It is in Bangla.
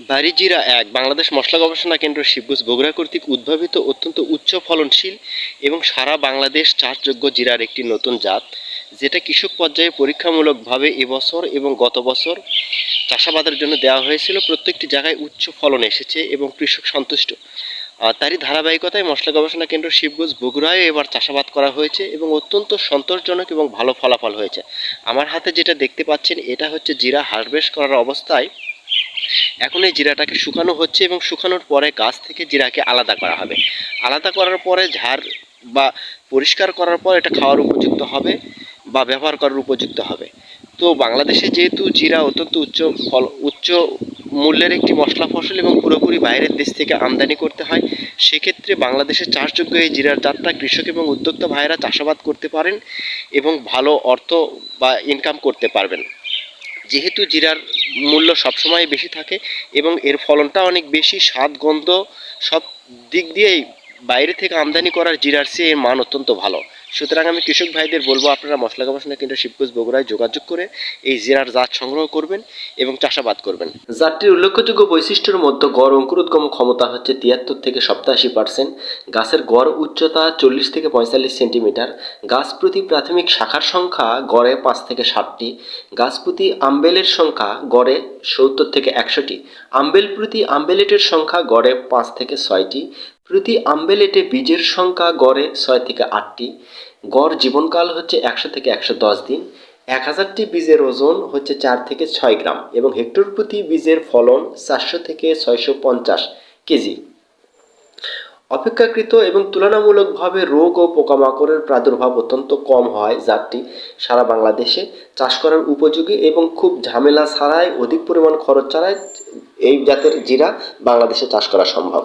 বাড়ি জিরা এক, বাংলাদেশ মশলা গবেষণা কেন্দ্র শিবগুজ বগুড়া কর্তৃক উদ্ভাবিত অত্যন্ত উচ্চ ফলনশীল এবং সারা বাংলাদেশ চাষযোগ্য জিরার একটি নতুন জাত, যেটা কৃষক পর্যায়ে পরীক্ষামূলকভাবে এবছর এবং গত বছর চাষাবাদের জন্য দেওয়া হয়েছিল। প্রত্যেকটি জায়গায় উচ্চ ফলন এসেছে এবং কৃষক সন্তুষ্ট। তারই ধারাবাহিকতায় মশলা গবেষণা কেন্দ্র শিবগঞ্জ বগুড়ায় এবার চাষাবাদ করা হয়েছে এবং অত্যন্ত সন্তোষজনক এবং ভালো ফলাফল হয়েছে। আমার হাতে যেটা দেখতে পাচ্ছেন, এটা হচ্ছে জিরা হারভেস্ট করার অবস্থায় এখন এই জিরাটাকে শুকানো হচ্ছে এবং শুকানোর পরে গাছ থেকে জিরাকে আলাদা করা হবে। আলাদা করার পরে ঝাড় বা পরিষ্কার করার পর এটা খাওয়ার উপযুক্ত হবে বা ব্যবহার করার উপযুক্ত হবে। তো বাংলাদেশে যেহেতু জিরা অত্যন্ত উচ্চ ফল, উচ্চ মূল্যের একটি মশলা ফসল এবং পুরোপুরি বাইরের দেশ থেকে আমদানি করতে হয়, সেক্ষেত্রে বাংলাদেশের চাষযোগ্য এই জিরার জাতটা কৃষক এবং উদ্যোক্তা ভাইয়েরা চাষাবাদ করতে পারেন এবং ভালো অর্থ বা ইনকাম করতে পারবেন। যেহেতু জিরার মূল্য সবসময় বেশি থাকে এবং এর ফলনটা অনেক বেশি, স্বাদ, গন্ধ সব দিক দিয়েই বাইরে থেকে আমদানি করার জিরার চেয়ে এর মান অত্যন্ত ভালো। সুতরাং আমি কৃষক ভাইদের বলব, আপনারা মশলা গবেষণা কেন্দ্র শিবকুজ বগুড়ায় যোগাযোগ করে এই জিরার জাত সংগ্রহ করবেন এবং চাষাবাদ করবেন। জাতটির উল্লেখযোগ্য বৈশিষ্ট্যের মধ্যে গড় অঙ্কুরোদ্গম ক্ষমতা হচ্ছে তিয়াত্তর থেকে সপ্তাশি পার্সেন্ট, গাছের গড় উচ্চতা চল্লিশ থেকে পঁয়তাল্লিশ সেন্টিমিটার, গাছ প্রতি প্রাথমিক শাখার সংখ্যা গড়ে পাঁচ থেকে ষাটটি গাছ প্রতি আম্বেলের সংখ্যা গড়ে সত্তর থেকে একশোটি আম্বেল প্রতি আম্বেলেটের সংখ্যা গড়ে পাঁচ থেকে ছয়টি, প্রতি আম্বেলেটে বীজের সংখ্যা গড়ে ছয় থেকে আটটি গড় জীবনকাল হচ্ছে একশো থেকে একশো দশ দিন। এক হাজারটি বীজের ওজন হচ্ছে চার থেকে ছয় গ্রাম এবং হেক্টর প্রতি বীজের ফলন চারশো থেকে ছয়শো পঞ্চাশ কেজি। অপেক্ষাকৃত এবং তুলনামূলকভাবে রোগ ও পোকামাকড়ের প্রাদুর্ভাব অত্যন্ত কম হয় জাতটি। সারা বাংলাদেশে চাষ করার উপযোগী এবং খুব ঝামেলা ছাড়াই অধিক পরিমাণ খরচ ছাড়াই এই জাতের জিরা বাংলাদেশে চাষ করা সম্ভব।